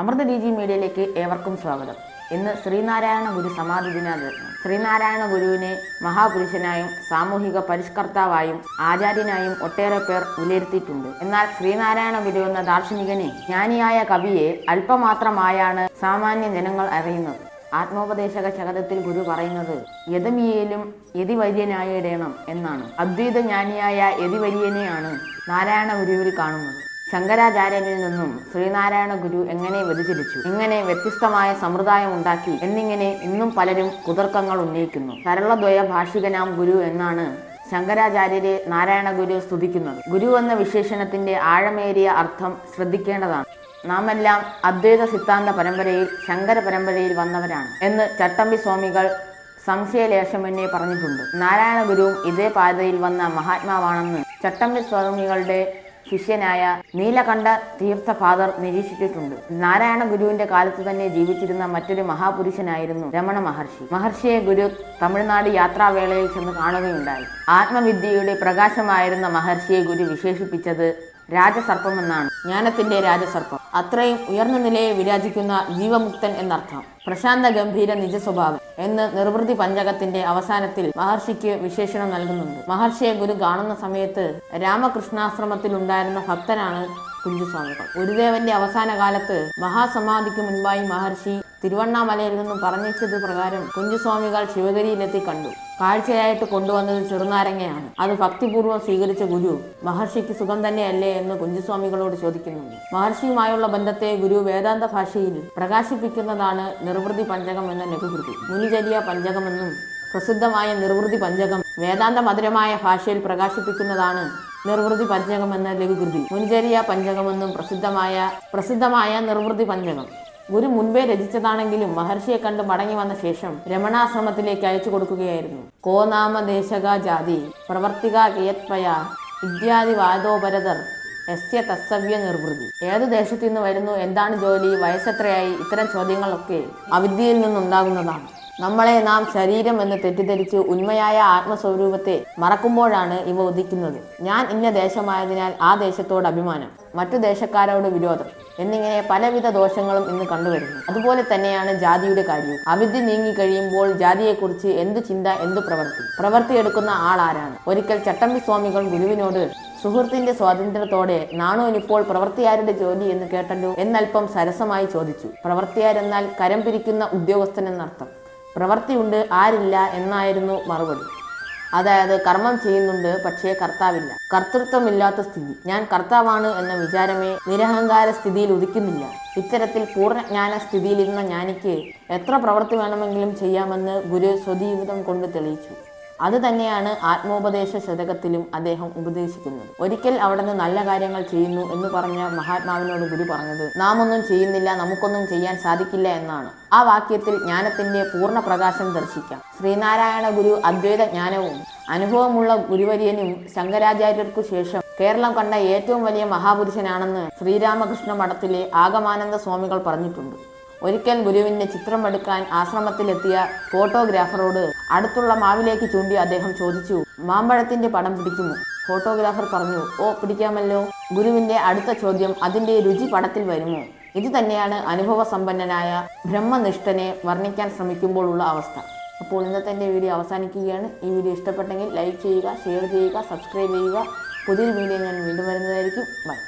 Amrita D G മീഡിയയിലേക്ക് ഏവർക്കും സ്വാഗതം. ഇന്ന് ശ്രീനാരായണ ഗുരു സമാധി ദിനാചരണം. ശ്രീനാരായണ ഗുരുവിനെ മഹാപുരുഷനായും സാമൂഹിക പരിഷ്കർത്താവായും ആചാര്യനായും ഒട്ടേറെ പേർ വിലയിരുത്തിയിട്ടുണ്ട്. എന്നാൽ ശ്രീനാരായണ ഗുരു എന്ന ദാർശനികനെ ജ്ഞാനിയായ കവിയെ അല്പമാത്രമായാണ് സാമാന്യ ജനങ്ങൾ അറിയുന്നത്. ആത്മോപദേശക ശകതത്തിൽ ഗുരു പറയുന്നത് യഥമിയേലും യതിവര്യനായിടേണം എന്നാണ്. അദ്വൈത ജ്ഞാനിയായ യതിവര്യനെയാണ് നാരായണ ഗുരുവിൽ കാണുന്നത്. ശങ്കരാചാര്യനിൽ നിന്നും ശ്രീനാരായണ ഗുരു എങ്ങനെ വ്യതിചലിച്ചു? എങ്ങനെ വ്യത്യസ്തമായ സമ്പ്രദായം ഉണ്ടാക്കി എന്നിങ്ങനെ ഇന്നും പലരും കുതർക്കങ്ങൾ ഉന്നയിക്കുന്നു. സരളദ്വയ ഭാഷികനാം ഗുരു എന്നാണ് ശങ്കരാചാര്യരെ നാരായണ ഗുരു സ്തുതിക്കുന്നത്. ഗുരു എന്ന വിശേഷണത്തിന്റെ ആഴമേറിയ അർത്ഥം ശ്രദ്ധിക്കേണ്ടതാണ്. നാമെല്ലാം അദ്വൈത സിദ്ധാന്ത പരമ്പരയിൽ ശങ്കര പരമ്പരയിൽ വന്നവരാണ് എന്ന് ചട്ടമ്പി സ്വാമികൾ സംശയലേശമെന്നെ പറഞ്ഞിട്ടുണ്ട്. നാരായണ ഗുരുവും ഇതേ പാതയിൽ വന്ന മഹാത്മാവാണെന്ന് ചട്ടമ്പി സ്വാമികളുടെ ശിഷ്യനായ നീലകണ്ഠ തീർത്ഥ ഫാദർ നിരീക്ഷിച്ചിട്ടുണ്ട്. നാരായണ ഗുരുവിന്റെ കാലത്ത് തന്നെ ജീവിച്ചിരുന്ന മറ്റൊരു മഹാപുരുഷനായിരുന്നു രമണ മഹർഷി. മഹർഷിയെ ഗുരു തമിഴ്നാട് യാത്രാവേളയിൽ ചെന്ന് കാണുകയുണ്ടായി. ആത്മവിദ്യയുടെ പ്രകാശമായിരുന്ന മഹർഷിയെ ഗുരു വിശേഷിപ്പിച്ചത് രാജസർപ്പമെന്നാണ്. ജ്ഞാനത്തിന്റെ രാജസർപ്പം. അത്രയും ഉയർന്ന നിലയെ വിരാജിക്കുന്ന ജീവമുക്തൻ എന്നർത്ഥം. പ്രശാന്ത ഗംഭീര നിജ സ്വഭാവം എന്ന് നിർവൃതി പഞ്ചകത്തിന്റെ അവസാനത്തിൽ മഹർഷിക്ക് വിശേഷണം നൽകുന്നുണ്ട്. മഹർഷിയെ ഗുരു കാണുന്ന സമയത്ത് രാമകൃഷ്ണാശ്രമത്തിൽ ഉണ്ടായിരുന്ന ഭക്തനാണ് കുഞ്ചുസ്വാമികൾ. ഗുരുദേവന്റെ അവസാന കാലത്ത് മഹാസമാധിക്ക് മുൻപായി മഹർഷി തിരുവണ്ണാമലയിൽ നിന്നും പറഞ്ഞിച്ചത് പ്രകാരം കുഞ്ചുസ്വാമികൾ ശിവഗിരിയിലെത്തി കണ്ടു. കാഴ്ചയായിട്ട് കൊണ്ടുവന്നത് ചെറുനാരങ്ങയാണ്. അത് ഭക്തിപൂർവം സ്വീകരിച്ച ഗുരു മഹർഷിക്ക് സുഖം തന്നെയല്ലേ എന്ന് കുഞ്ചുസ്വാമികളോട് ചോദിക്കുന്നുണ്ട്. മഹർഷിയുമായുള്ള ബന്ധത്തെ ഗുരു വേദാന്ത ഭാഷയിൽ പ്രകാശിപ്പിക്കുന്നതാണ് നിർവൃതി പഞ്ചകം എന്ന ലഘുകൃതി. മുനിചര്യ പഞ്ചകമെന്നും പ്രസിദ്ധമായ നിർവൃതി പഞ്ചകം വേദാന്ത മധുരമായ ഭാഷയിൽ പ്രകാശിപ്പിക്കുന്നതാണ് നിർവൃതി പഞ്ചകം എന്ന ലഘുകൃതി മുൻചരിയ പഞ്ചകമെന്നും പ്രസിദ്ധമായ പ്രസിദ്ധമായ നിർവൃതി പഞ്ചകം. ഗുരു മുൻപേ രചിച്ചതാണെങ്കിലും മഹർഷിയെ കണ്ട് മടങ്ങി വന്ന ശേഷം രമണാശ്രമത്തിലേക്ക് അയച്ചു കൊടുക്കുകയായിരുന്നു. കോനാമദേശക ജാതി പ്രവർത്തിക കിയത്മയ ഇത്യാദി വാദോപരതർ എസ്യ തസ്സവ്യ നിർവൃതി. ഏത് ദേശത്തു നിന്ന് വരുന്നു എന്താണ് ജോലി വയസ്സെത്രയായി ഇത്തരം ചോദ്യങ്ങളൊക്കെ അവിദ്യയിൽ നിന്നുണ്ടാകുന്നതാണ്. നമ്മളെ നാം ശരീരം എന്ന് തെറ്റിദ്ധരിച്ച് ഉന്മയായ ആത്മസ്വരൂപത്തെ മറക്കുമ്പോഴാണ് ഇവ ഉദിക്കുന്നത്. ഞാൻ ഇന്ന ദേശമായതിനാൽ ആ ദേശത്തോട് അഭിമാനം മറ്റു ദേശക്കാരോട് വിരോധം എന്നിങ്ങനെ പലവിധ ദോഷങ്ങളും ഇന്ന് കണ്ടുവരുന്നു. അതുപോലെ തന്നെയാണ് ജാതിയുടെ കാര്യവും. അവിധി നീങ്ങി കഴിയുമ്പോൾ ജാതിയെക്കുറിച്ച് എന്ത് ചിന്ത എന്ത് പ്രവൃത്തി? എടുക്കുന്ന ആൾ ആരാണ്? ഒരിക്കൽ ചട്ടമ്പി സ്വാമികൾ ഗുരുവിനോട് സുഹൃത്തിന്റെ സ്വാതന്ത്ര്യത്തോടെ നാണുവിനിപ്പോൾ പ്രവർത്തിയാരുടെ ജോലി എന്ന് കേട്ടല്ലോ എന്നൽപ്പം സരസമായി ചോദിച്ചു. പ്രവർത്തിയാരെന്നാൽ കരം പിരിക്കുന്ന ഉദ്യോഗസ്ഥൻ എന്നർത്ഥം. പ്രവൃത്തിയുണ്ട് ആരില്ല എന്നായിരുന്നു മറുപടി. അതായത് കർമ്മം ചെയ്യുന്നുണ്ട് പക്ഷേ കർത്താവില്ല. കർത്തൃത്വമില്ലാത്ത സ്ഥിതി. ഞാൻ കർത്താവാണ് എന്ന വിചാരമേ നിരഹങ്കാര സ്ഥിതിയിൽ ഉദിക്കുന്നില്ല. ഇത്തരത്തിൽ പൂർണജ്ഞാന സ്ഥിതിയിലിരുന്ന ജ്ഞാനിക്ക് എത്ര പ്രവൃത്തി വേണമെങ്കിലും ചെയ്യാമെന്ന് ഗുരു സ്വജീവിതം കൊണ്ട് തെളിയിച്ചു. അത് തന്നെയാണ് ആത്മോപദേശ ശതകത്തിലും അദ്ദേഹം ഉപദേശിക്കുന്നത്. ഒരിക്കൽ അവിടുന്ന് നല്ല കാര്യങ്ങൾ ചെയ്യുന്നു എന്ന് പറഞ്ഞ മഹാത്മാവിനോട് ഗുരു പറഞ്ഞത് നാം ഒന്നും ചെയ്യുന്നില്ല നമുക്കൊന്നും ചെയ്യാൻ സാധിക്കില്ല എന്നാണ്. ആ വാക്യത്തിൽ ജ്ഞാനത്തിന്റെ പൂർണ പ്രകാശം ദർശിക്കാം. ശ്രീനാരായണ ഗുരു അദ്വൈത ജ്ഞാനവും അനുഭവമുള്ള ഗുരുവര്യനും ശങ്കരാചാര്യർക്കു ശേഷം കേരളം കണ്ട ഏറ്റവും വലിയ മഹാപുരുഷനാണെന്ന് ശ്രീരാമകൃഷ്ണ മഠത്തിലെ ആഗമാനന്ദ സ്വാമികൾ പറഞ്ഞിട്ടുണ്ട്. ഒരിക്കൽ ഗുരുവിന്റെ ചിത്രം എടുക്കാൻ ആശ്രമത്തിലെത്തിയ ഫോട്ടോഗ്രാഫറോട് അടുത്തുള്ള മാവിലേക്ക് ചൂണ്ടി അദ്ദേഹം ചോദിച്ചു മാമ്പഴത്തിന്റെ പടം പിടിക്കുന്നു ഫോട്ടോഗ്രാഫർ പറഞ്ഞു ഓ പിടിക്കാമല്ലോ. ഗുരുവിന്റെ അടുത്ത ചോദ്യം അതിന്റെ രുചി പടത്തിൽ വരുമോ? ഇത് തന്നെയാണ് അനുഭവ സമ്പന്നനായ ബ്രഹ്മനിഷ്ഠനെ വർണിക്കാൻ ശ്രമിക്കുമ്പോഴുള്ള അവസ്ഥ. അപ്പോൾ ഇന്നത്തെ എന്റെ വീഡിയോ അവസാനിക്കുകയാണ്. ഈ വീഡിയോ ഇഷ്ടപ്പെട്ടെങ്കിൽ ലൈക്ക് ചെയ്യുക ഷെയർ ചെയ്യുക സബ്സ്ക്രൈബ് ചെയ്യുക. പുതിയൊരു വീഡിയോ ഞാൻ വീണ്ടും വരുന്നതായിരിക്കും. ബൈ.